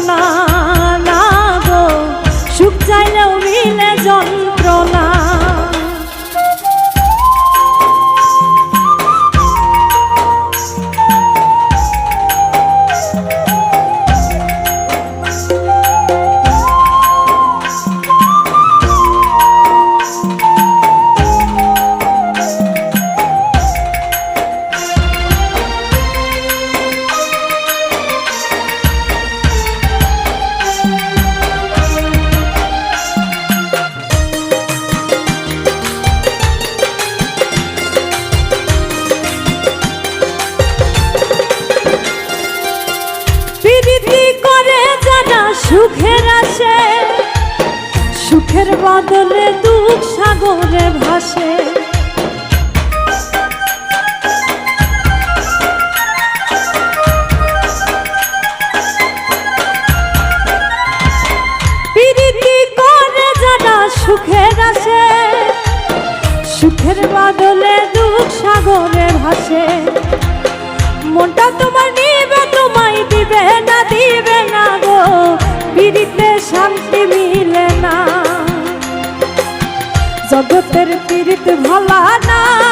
না সুখের আসে, সুখের বদলে দুঃখ সাগরে ভাসে। সুখের আসে, সুখের বদলে দুঃখ সাগরে ভাসে। মনটা তোমার পীড়িত